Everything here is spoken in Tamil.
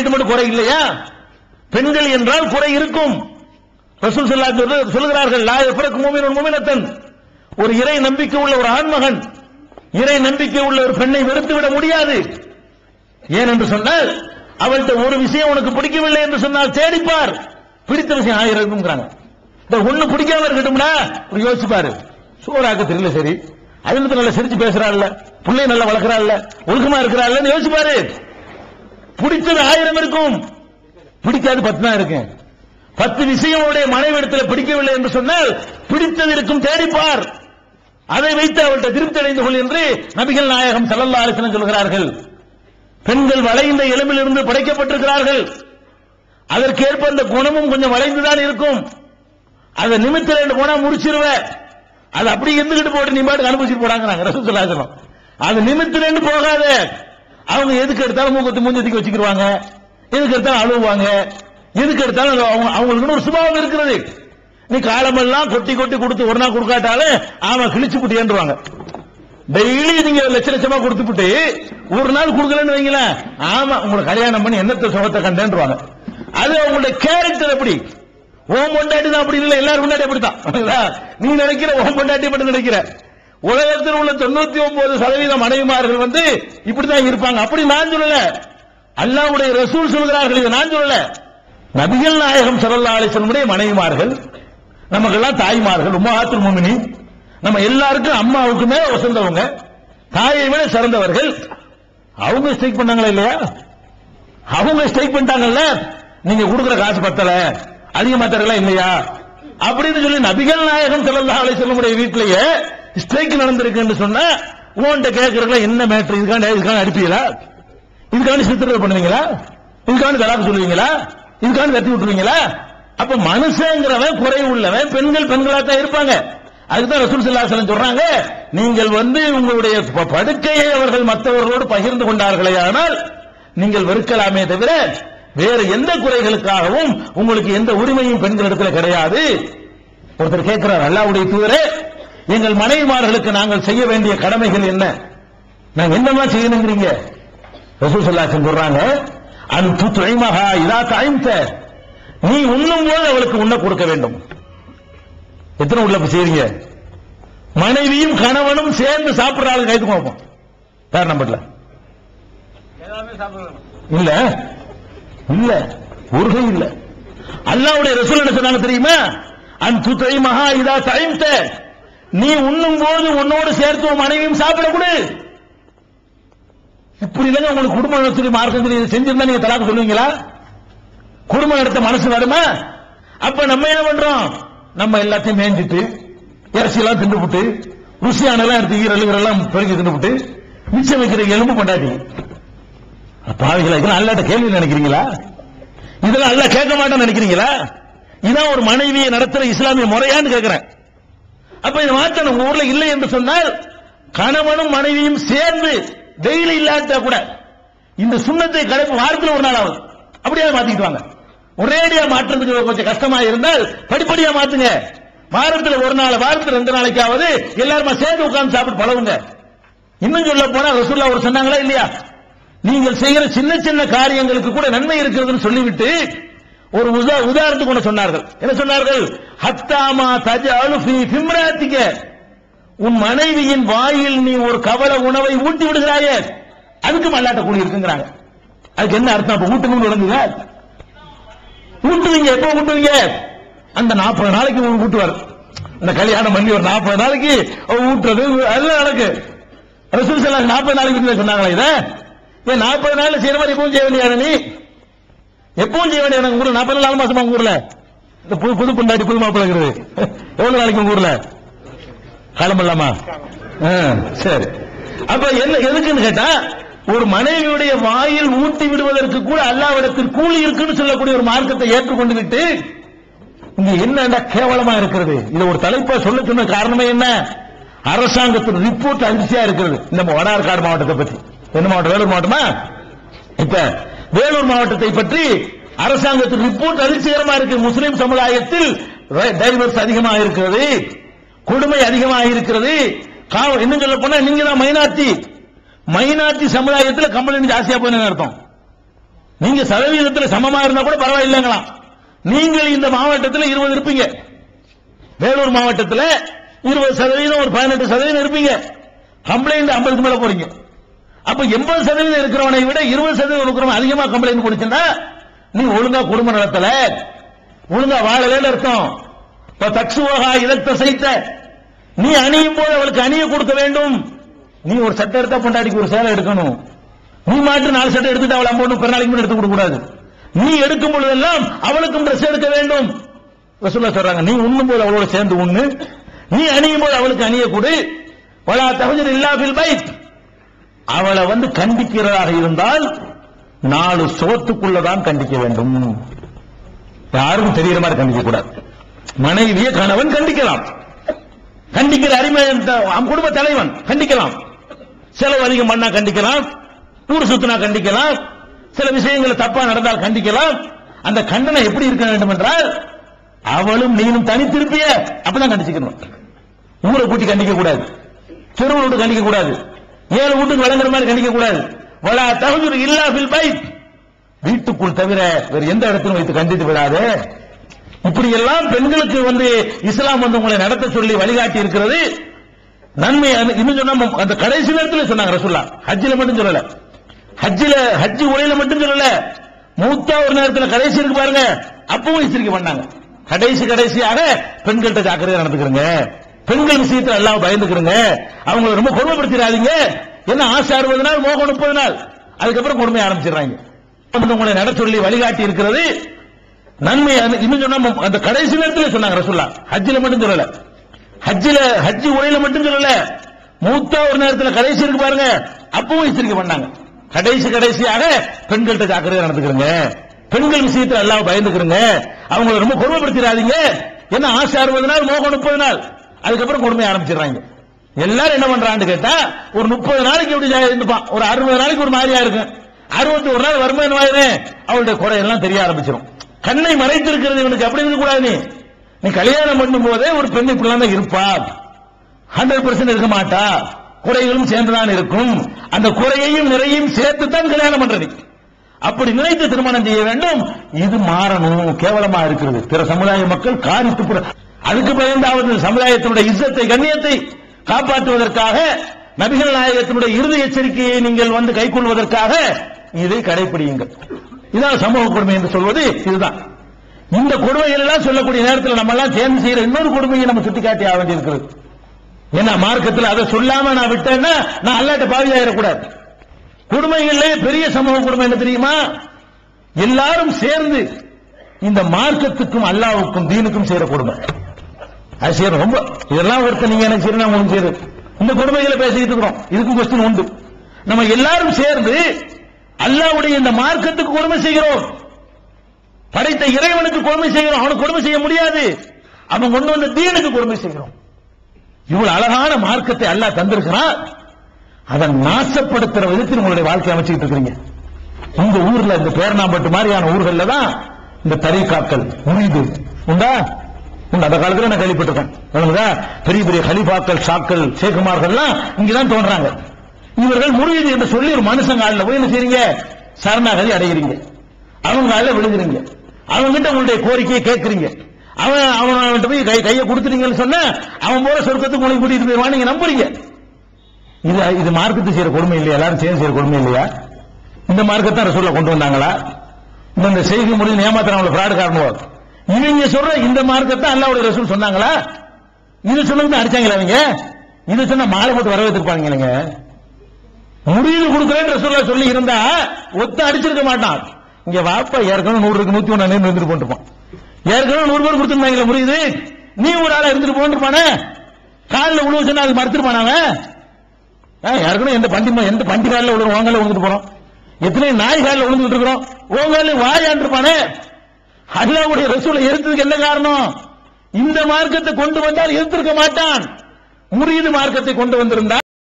பெண்கள்கிட்ட மட்டும் குறை இல்லையா? பெண்கள் என்றால் குறை இருக்கும். ரசூல் ஸல்லல்லாஹு சொல்கிறார்கள் லா யஃப்ரகு முஃமினுன் ஒரு இறை நம்பிக்கை உள்ள ஒரு ஆண்மகன் இறை நம்பிக்கை உள்ள ஒரு பெண்ணை வெறுத்து விட முடியாது. ஏன் என்று சொன்னால் அவள்கிட்ட ஒரு விஷயம் உனக்கு பிடிக்கவில்லை என்று சொன்னால் தேடிப்பார். பிடித்த விஷயம் ஆயிரம் இருக்குங்கிறாங்க இந்த ஒண்ணு பிடிக்காம இருக்கட்டும்னா ஒரு யோசிச்சு பாரு சோறாக்க தெரியல சரி அதுல நல்லா சிரிச்சு பேசுறாள் பிள்ளை நல்லா வளர்க்கறாள்ல ஒழுக்கமா இருக்கிறாள்ல யோசிச்சு பிடிச்சது ஆயிரம் இருக்கும். பிடிக்காது பத்து தான் இருக்கும் பத்து விஷயம் உடைய மனைவிடத்தில் பிடிக்கவில்லை என்று சொன்னால் பிடித்தது இருக்கும் தேடிப்பார். அதை வைத்து அவள்கிட்ட திருப்தி அடைந்து கொள் என்று நபிகள் நாயகம் ஸல்லல்லாஹு அலைஹி சொல்கிறார்கள். பெண்கள் வளைந்த எலும்பிலிருந்து படைக்கப்பட்டிருக்கிறார்கள். அதற்கேற்ப அந்த குணமும் கொஞ்சம் வளைந்துதான் இருக்கும். அதை நிமித்த ரெண்டு போனா முடிச்சிருவ அது அப்படி இருந்துகிட்டு போட்டு நீ பாட்டுக்கு அனுபவிச்சுட்டு போறாங்க ரசூலுல்லாஹி அது நிமித்த ரெண்டு போகாத. அவங்க எதுக்கு எடுத்தாலும் மூக்கத்து மூஞ்சத்துக்கு வச்சுக்கிடுவாங்க எதுக்கு எடுத்தாலும் அழுவாங்க எதுக்கு எடுத்தாலும் அவங்க அவங்களுக்குன்னு ஒரு சுபாவம் இருக்கிறது. நீ காலமெல்லாம் கொட்டி கொட்டி கொடுத்து ஒரு நாள் கொடுக்காட்டாலும் ஆமா கிழிச்சு புட்டியன்றுவாங்க. டெய்லி நீங்க லட்ச லட்சமா கொடுத்துப்புட்டு ஒரு நாள் கொடுக்கலன்னு வைங்களேன். ஆமா உங்களை கல்யாணம் பண்ணி என்னத்த சுகத்தை கண்டேன்றுவாங்க. அது அவங்களுடைய கேரக்டர் எப்படி? ஓம் பொண்டாட்டி தான் அப்படி இல்லை எல்லாரும் முன்னாடி அப்படித்தான். நீ நினைக்கிற ஓம் பொண்டாட்டி மட்டும் நினைக்கிற. உலகத்தில் உள்ள தொண்ணூத்தி ஒன்பது சதவீத மனைவிமார்கள் வந்து இப்படிதான் இருப்பாங்க. அப்படி நான் சொல்லல. அல்லாவுடைய ரசூல் சொல்கிறார்கள். இதை நான் சொல்லல. நபிகள் நாயகம் சரல்லா அலிசனுடைய மனைவிமார்கள் மனைவிமார்கள் நமக்கெல்லாம் தாய்மார்கள் உம்மஹாத்துல் முஃமினி நம்ம எல்லாருக்கும் அம்மாவுக்குமே வசந்தவங்க தாயை விட சிறந்தவர்கள். அவங்க ஸ்ட்ரைக் பண்ணாங்களா இல்லையா? அவங்க ஸ்ட்ரைக் பண்ணிட்டாங்கல்ல? நீங்க கொடுக்குற காசு பத்தல. அதிகமா தரல இல்லையா? அப்படின்னு சொல்லி நபிகள் நாயகம் ஸல்லல்லாஹு அலிசனுடைய வீட்டிலேயே ஸ்ட்ரைக் நடந்திருக்குன்னு சொன்னா உன்கிட்ட கேட்கறதுல என்ன மேட்ரு இதுக்காண்டி இதுக்காண்டி அடிப்பீங்களா? இதுக்காண்டி சித்திரவதை பண்ணுவீங்களா? இதுக்காண்டி தலாக்கு சொல்லுவீங்களா? இதுக்காண்டி கட்டி விட்டுருவீங்களா? அப்ப மனுஷங்கிறவன் குறை உள்ளவன் பெண்கள் பெண்களா தான் இருப்பாங்க. அதுதான் ரசூல் ஸல்லல்லாஹு சொல்றாங்க நீங்கள் வந்து உங்களுடைய படுக்கையை அவர்கள் மற்றவர்களோடு பகிர்ந்து கொண்டார்களே ஆனால் நீங்கள் வெறுக்கலாமே தவிர வேறு எந்த குறைகளுக்காகவும் உங்களுக்கு எந்த உரிமையும் பெண்களிடத்தில் கிடையாது. ஒருத்தர் கேட்கிறார் அல்லாவுடைய தூதரே எங்கள் மனைவிமார்களுக்கு நாங்கள் செய்ய வேண்டிய கடமைகள் என்ன? நாங்க என்னெல்லாம் செய்யணுங்கிறீங்க? ரசூல் வஸல்லம் சொல்றாங்க அன் துத்இமஹா இதா தஐம்த நீ உண்ணும் போது அவளுக்கு உண்ண கொடுக்க வேண்டும். எத்தனை உள்ள செய்றீங்க? மனைவியும் கணவனும் சேர்ந்து சாப்பிடுற ஆளு கைது பார்ப்போம் பேர் நம்பர்ல இல்ல. இல்ல. ஒரு இல்ல. அல்லாவுடைய ரசூல் என்ன சொன்னாங்க தெரியுமா? அன் துத்தை மகா இதா தயம்த. நீ உண்ணும் போது உன்னோடு சேர்த்து உன் மனைவியும் சாப்பிட கொடு இப்படி இல்லைங்க உங்களுக்கு குடும்ப நடத்தி மார்க்கம் செஞ்சிருந்தா நீங்க தலாக்கு சொல்லுவீங்களா? குடும்பம் எடுத்த மனசு வருமா? அப்ப நம்ம என்ன பண்றோம்? நம்ம எல்லாத்தையும் மேய்ஞ்சிட்டு இறைச்சியெல்லாம் தின்னுபுட்டு ருசியானெல்லாம் எடுத்து ஈரல் ஈரெல்லாம் பெருக்கி திண்டுபுட்டு மிச்சம் வைக்கிற எலும்பு கொண்டாடி பாவிகளா இதெல்லாம் அல்லாட்ட கேள்வி நினைக்கிறீங்களா? இதெல்லாம் அல்ல கேட்க மாட்டேன்னு நினைக்கிறீங்களா? இதான் ஒரு மனைவியை நடத்துற இஸ்லாமிய முறையான்னு கேட்கிறேன். அப்ப இதை மாற்றம் நம்ம ஊர்ல இல்லை என்று சொன்னால் கணவனும் மனைவியும் சேர்ந்து டெய்லி இல்லாட்டா கூட இந்த சுண்ணத்தை கடைப்பு வாரத்தில் ஒரு நாள் ஆகுது. அப்படியே மாத்திக்கிட்டு ஒரேடியா மாற்றுறதுக்கு கொஞ்சம் கஷ்டமா இருந்தால் படிப்படியா மாத்துங்க. வாரத்துல ஒரு நாள் வாரத்துல ரெண்டு நாளைக்காவது எல்லாருமா சேர்ந்து உட்கார்ந்து சாப்பிட்டு பழகுங்க. இன்னும் சொல்ல போனா ரசூல்லா அவர் சொன்னாங்களா இல்லையா? நீங்கள் செய்கிற சின்ன சின்ன காரியங்களுக்கு கூட நன்மை இருக்கிறதுன்னு சொல்லிவிட்டு ஒரு உதாரணத்துக்கு ஒன்று சொன்னார்கள். என்ன சொன்னார்கள்? ஹத்தாமா தஜ அலுஃபி பிம்ராத்திக்க உன் மனைவியின் வாயில் நீ ஒரு கவல உணவை ஊட்டி விடுகிறாயே. அதுக்கு மல்லாட்ட கூலி இருக்குங்கிறாங்க அதுக்கு என்ன அர்த்தம்? அப்ப ஊட்டணும்னு விளங்குங்க ஊட்டுவீங்க. எப்போ ஊட்டுவீங்க? அந்த நாற்பது நாளைக்கு உங்க ஊட்டுவார். இந்த கல்யாணம் பண்ணி ஒரு நாற்பது நாளைக்கு ஊட்டுறது அதெல்லாம் நடக்கு. ரசூல் நாற்பது நாளைக்கு முன்னாடி சொன்னாங்களா இதை? ஏன் நாற்பது நாள்ல செய்யற மாதிரி எப்பவும் செய்ய வேண்டிய நீ? எப்பவும் செய்ய வேண்டிய எனக்கு ஊர்ல? நாற்பது நாலு மாசமா ஊர்ல? இந்த புது புது பொண்டாட்டி புது மாப்பிள்ளைங்கிறது எவ்வளவு நாளைக்கு உங்க ஊர்ல? காலமில்லாமா சரி. அப்ப என்ன எதுக்குன்னு கேட்டா ஒரு மனைவியுடைய வாயில் ஊட்டி விடுவதற்கு கூட அல்லாவிடத்தில் கூலி இருக்குன்னு சொல்லக்கூடிய ஒரு மார்க்கத்தை ஏற்றுக்கொண்டு விட்டு இங்க என்னடா கேவலமா இருக்கிறது? இது ஒரு தலைப்பா சொல்ல சொன்ன காரணமே என்ன? அரசாங்கத்தின் ரிப்போர்ட் அதிர்ச்சியா இருக்கிறது. நம்ம வடார்காடு மாவட்டத்தை பத்தி. என்ன மாவட்டம்? வேலூர் மாவட்டமா? இப்ப வேலூர் மாவட்டத்தை பற்றி அரசாங்கத்தின் ரிப்போர்ட் அதிர்ச்சிகரமா இருக்கு. முஸ்லிம் சமுதாயத்தில் டைவர்ஸ் அதிகமாக இருக்கிறது. கொடுமை அதிகமாக இருக்கிறது. காவல் இன்னும் சொல்ல போனா நீங்க தான் மைனாட்டி மைனாட்டி சமுதாயத்தில் கம்பளைண்ட் ஜாஸ்தியா போய் அர்த்தம். நீங்க சதவீதத்தில் சமமா இருந்தா கூட பரவாயில்லைங்களாம். நீங்கள் இந்த மாவட்டத்தில் இருபது இருப்பீங்க. வேலூர் மாவட்டத்தில் இருபது சதவீதம் ஒரு பதினெட்டு சதவீதம் இருப்பீங்க. கம்ப்ளைண்ட் ஐம்பதுக்கு மேல போறீங்க. அப்ப எண்பது சதவீதம் இருக்கிறவனை விட இருபது சதவீதம் இருக்கிறவன் அதிகமா கம்ப்ளைண்ட் கொடுத்தா நீ ஒழுங்கா குடும்ப நடத்தல. ஒழுங்கா வாழலன்னு அர்த்தம். இப்ப தக்ஷுவகா இலத்த சைத்த நீ அணியும் போது அவளுக்கு அணிய கொடுக்க வேண்டும். நீ ஒரு சட்டை எடுத்தா பொண்டாடிக்கு ஒரு சேலை எடுக்கணும். நீ மாட்டு நாலு சட்டை எடுத்துட்டு அவள் அம்மா பிறநாளைக்கு எடுத்து கொடுக்க கூடாது நீ எடுக்கும் பொழுதெல்லாம் அவளுக்கும் ட்ரெஸ் எடுக்க வேண்டும். ரசூல்லா சொல்றாங்க நீ உண்ணும் போது அவளோட சேர்ந்து உண்ணு. நீ அணியும் போது அவளுக்கு அணிய கொடு. வலா தகுதி இல்லா பில் அவளை வந்து கண்டிக்கிறதாக இருந்தால் நாலு சோத்துக்குள்ளதான் கண்டிக்க வேண்டும். யாருக்கும் தெரியற மாதிரி கண்டிக்க கூடாது. மனைவிய கணவன் கண்டிக்கலாம். கண்டிக்கிற அருமை குடும்ப தலைவன் கண்டிக்கலாம். செலவு அதிகம் பண்ணா கண்டிக்கலாம். ஊர் சுத்தினா கண்டிக்கலாம். சில விஷயங்கள் தப்பா நடந்தால் கண்டிக்கலாம். அந்த கண்டனம் எப்படி இருக்க வேண்டும் என்றால் அவளும் நீனும் தனித்திருப்பிய அப்பதான் கண்டிச்சுக்கணும். ஊரை கூட்டி கண்டிக்க கூடாது. தெருவோடு கண்டிக்க கூடாது. ஏழு வீட்டுக்கு வழங்குற மாதிரி கணிக்க கூடாது. வலா தகுதி இல்லா பில் பைத். வீட்டுக்குள் தவிர வேறு எந்த இடத்திலும் வைத்து கண்டித்து விடாது. இப்படி எல்லாம் பெண்களுக்கு வந்து இஸ்லாம் வந்து உங்களை நடத்த சொல்லி வழிகாட்டி இருக்கிறது. நன்மை இன்னும் சொன்னா அந்த கடைசி நேரத்தில் சொன்னாங்க ரசூல்லா ஹஜ்ஜில மட்டும் சொல்லல. ஹஜ்ஜில ஹஜ்ஜி உரையில மட்டும் சொல்லல. மூத்தா ஒரு நேரத்தில் கடைசி இருக்கு பாருங்க. அப்பவும் எச்சரிக்கை பண்ணாங்க. கடைசி கடைசியாக பெண்கள்கிட்ட ஜாக்கிரதையா நடந்துக்கிறேங்க. பெண்கள் விஷயத்தில் எல்லாம் பயந்துக்கிறங்க. அவங்களை ரொம்ப கொடுமைப்படுத்திடாதீங்க. என்ன ஆசை அறுபது நாள் மோகம் முப்பது நாள். அதுக்கப்புறம் கொடுமை ஆரம்பிச்சிடுறாங்க. உங்களை நட சொல்லி வழிகாட்டி இருக்கிறது. நன்மை இன்னும் சொன்னா அந்த கடைசி நேரத்தில் சொன்னாங்க ரசுல்லா ஹஜ்ஜில மட்டும் சொல்லல. ஹஜ்ஜில ஹஜ்ஜி உரையில மட்டும் சொல்லல. மூத்தா ஒரு நேரத்தில் கடைசி இருக்கு பாருங்க. அப்பவும் எச்சரிக்கை பண்ணாங்க. கடைசி கடைசியாக பெண்கள்கிட்ட ஜாக்கிரதையா நடந்துக்கிறங்க. பெண்கள் விஷயத்தில் எல்லாம் பயந்துக்கிறங்க. அவங்களை ரொம்ப கொடுமைப்படுத்திடாதீங்க. என்ன ஆசை அறுபது நாள் மோகம் முப்பது நாள்? அதுக்கப்புறம் கொடுமை ஆரம்பிச்சிடுறாங்க. எல்லாரும் என்ன பண்றான்னு கேட்டா ஒரு முப்பது நாளைக்கு எப்படி இருந்துப்பான். ஒரு அறுபது நாளைக்கு ஒரு மாதிரியா இருக்கும். அறுபத்தி ஒரு நாள் வருமான வாயிலே அவளுடைய குறை எல்லாம் தெரிய ஆரம்பிச்சிடும் கண்ணை மறைத்திருக்கிறது இவனுக்கு அப்படி இருக்க கூடாது நீ. நீ கல்யாணம் பண்ணும் போதே ஒரு பெண் இப்படிலாம் தான் இருப்பா. ஹண்ட்ரட் பர்சன்ட் இருக்க மாட்டா. குறைகளும் சேர்ந்துதான் இருக்கும். அந்த குறையையும் நிறையும் சேர்த்து தான் கல்யாணம் பண்றது. அப்படி நினைத்து திருமணம் செய்ய வேண்டும். இது மாறணும். கேவலமா இருக்கிறது. பிற சமுதாய மக்கள் காரித்து அதுக்கு பயந்தாவது சமுதாயத்தினுடைய இஸ்ஸத்தை கண்ணியத்தை காப்பாற்றுவதற்காக நபிகள் நாயகத்தினுடைய இறுதி எச்சரிக்கையை நீங்கள் வந்து கைக்கொள்வதற்காக இதை கடைபிடியுங்கள் இதான் சமூக கொடுமை என்று சொல்வது இதுதான். இந்த கொடுமைகள் எல்லாம் சொல்லக்கூடிய நேரத்தில் நம்ம எல்லாம் சேர்ந்து செய்யற இன்னொரு கொடுமையை நம்ம சுட்டிக்காட்டி ஆக வேண்டியிருக்கிறது. ஏன்னா மார்க்கத்தில் அதை சொல்லாம நான் விட்டேன்னா நான் அல்லாட்ட பாவியாயிடக்கூடாது. கொடுமைகள்ல பெரிய சமூக கொடுமை என்ன தெரியுமா? எல்லாரும் சேர்ந்து இந்த மார்க்கத்துக்கும் அல்லாவுக்கும் தீனுக்கும் செய்யற கொடுமை. அது சரி ரொம்ப இதெல்லாம் ஒருத்தர் நீங்க எனக்கு செய்யணும் உங்களுக்கு செய்யுது இந்த கொடுமைகளை பேசிக்கிட்டு இருக்கிறோம். இதுக்கும் கொஸ்டின் உண்டு. நம்ம எல்லாரும் சேர்ந்து அல்லாவுடைய இந்த மார்க்கத்துக்கு கொடுமை செய்கிறோம். படைத்த இறைவனுக்கு கொடுமை செய்கிறோம். அவனுக்கு கொடுமை செய்ய முடியாது. அவன் கொண்டு வந்த தீனுக்கு கொடுமை செய்கிறோம். இவ்வளவு அழகான மார்க்கத்தை அல்லாஹ் தந்திருக்கிறான் அதை நாசப்படுத்துற விதத்தில் உங்களுடைய வாழ்க்கை அமைச்சுக்கிட்டு இருக்கிறீங்க. உங்க ஊர்ல இந்த பேரணாம்பட்டு மாதிரியான ஊர்கள்ல தான் இந்த தரிகாக்கள் முறிது உண்டா? அந்த காலத்தில் நான் கேள்விப்பட்டிருக்கேன். பெரிய பெரிய கலிபாக்கள் ஷாக்கள் சேகுமார்கள்லாம் இங்கதான் தோன்றாங்க. இவர்கள் முறியது என்று சொல்லி ஒரு மனுஷன் காலில் போய் என்ன செய்றீங்க? சரணாகதி அடைகிறீங்க. அவங்க காலில் விழுகிறீங்க. அவங்க கிட்ட உங்களுடைய கோரிக்கையை கேட்கறீங்க. அவன் அவன் அவன்கிட்ட போய் கை கையை கொடுத்துட்டீங்கன்னு சொன்ன அவன் போற சொர்க்கத்துக்கு உங்களுக்கு கூட்டிட்டு போயிருவான் நீங்க நம்புறீங்க. இது இது மார்க்கத்தை செய்யற கொடுமை இல்லையா? எல்லாரும் சேர்ந்து செய்யற கொடுமை இல்லையா? இந்த மார்க்கத்தை சொல்ல கொண்டு வந்தாங்களா? இந்த செய்தி முடிஞ்சு ஏமாத்திரம் அவங்களை ஃப்ராடு காரணம் இவங்க சொல்ற இந்த மார்க்கத்தை அல்லாவுடைய ரசூல் சொன்னாங்களா? இது சொன்னது அடிச்சாங்களா அவங்க இது சொன்ன மாலை போட்டு வரவேற்றுப்பாங்க நீங்க முடிவு கொடுக்குறேன்னு ரசூல்லா சொல்லி இருந்தா ஒத்த அடிச்சிருக்க மாட்டான். இங்க வாப்பா ஏற்கனவே நூறு இருக்கு நூத்தி ஒன்னு இருந்துட்டு போட்டுருப்பான். ஏற்கனவே நூறு பேர் கொடுத்துருந்தாங்களே முடியுது நீ ஒரு ஆளா இருந்துட்டு போட்டுருப்பானே? காலில் உழுவு சொன்னா அது மறுத்துருப்பானாங்க ஏற்கனவே எந்த பண்டி எந்த பண்டி காலில் விழுறோம் உன் காலில் விழுந்துட்டு போறோம். எத்தனை நாய் காலில் விழுந்துட்டு இருக்கிறோம். உன் காலில் அல்லாவுடைய ரசூலை எதிர்த்ததுக்கு என்ன காரணம்? இந்த மார்க்கத்தை கொண்டு வந்தால் எதிர்த்திருக்க மாட்டான். முறியது மார்க்கத்தை கொண்டு வந்திருந்தா